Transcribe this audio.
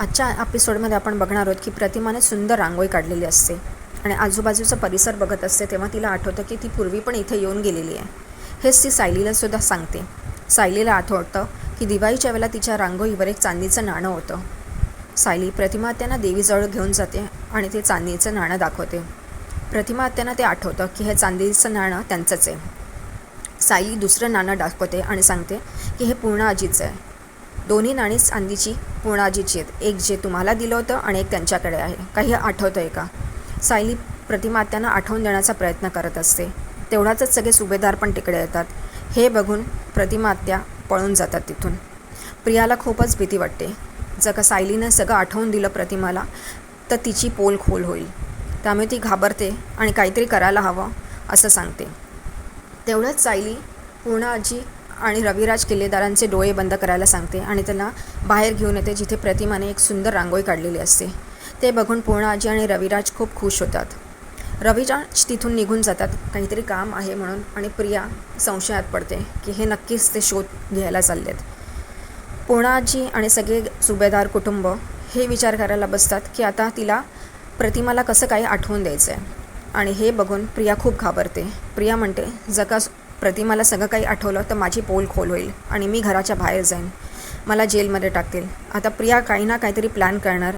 आजच्या एपिसोडमध्ये आपण बघणार आहोत की प्रतिमाने सुंदर रांगोळी काढलेली असते. आणि आजूबाजूचा परिसर बघत असते तेव्हा तिला आठवतं की ती पूर्वी पण इथे येऊन गेलेली आहे. हेच ती सायलीला सुद्धा सांगते. सायलीला आठवतं की दिवाळीच्या वेळेला तिच्या रांगोळीवर एक चांदीचं नाणं होतं. सायली प्रतिमा त्यांना देवीजवळ घेऊन जाते आणि ते चांदीचं नाणं दाखवते. प्रतिमा त्यांना ते आठवतं की हे चांदीचं नाणं त्यांचंच आहे. सायली दुसरं नाणं दाखवते आणि सांगते की हे पूर्ण आजीचं आहे. दोन्ही नाणी चांदीची पूर्ण आजीची आहेत. एक जे तुम्हाला दिलं होतं आणि एक त्यांच्याकडे आहे. काही आठवतं आहे का? सायली प्रतिमा त्यांना आठवून देण्याचा प्रयत्न करत असते. तेवढाच सगळे सुभेदार पण तिकडे येतात. हे बघून प्रतिमात्या पळून जातात तिथून. प्रियाला खूपच भीती वाटते. जर का सायलीनं सगळं आठवून दिलं प्रतिमाला तर तिची पोल खोल होईल. त्यामुळे ती घाबरते आणि काहीतरी करायला हवं असं सांगते. तेवढंच सायली पूर्ण आजी आणि रविराज किल्लेदारांचे डोळे बंद करायला सांगते आणि त्यांना बाहेर घेऊन येते जिथे प्रतिमाने एक सुंदर रांगोळी काढलेली असते. ते बघून पूर्ण आजी आणि रविराज खूप खुश होतात. रविराज तिथून निघून जातात. काहीतरी काम आहे म्हणून आणि प्रिया संशयात पडते की हे नक्कीच ते शोध घ्यायला चाललेत. पूर्णाजी आणि सगळे सुभेदार कुटुंब हे विचार करायला बसतात की आता तिला प्रतिमाला कसं काही आठवून द्यायचं आहे आणि हे बघून प्रिया खूप घाबरते. प्रिया म्हणते जगा प्रतिमाला सगळं काही आठवलं तर माझी पोल खोल होईल आणि मी घराच्या बाहेर जाईन. मला जेलमध्ये टाकतील. आता प्रिया काही ना काहीतरी प्लॅन करणार.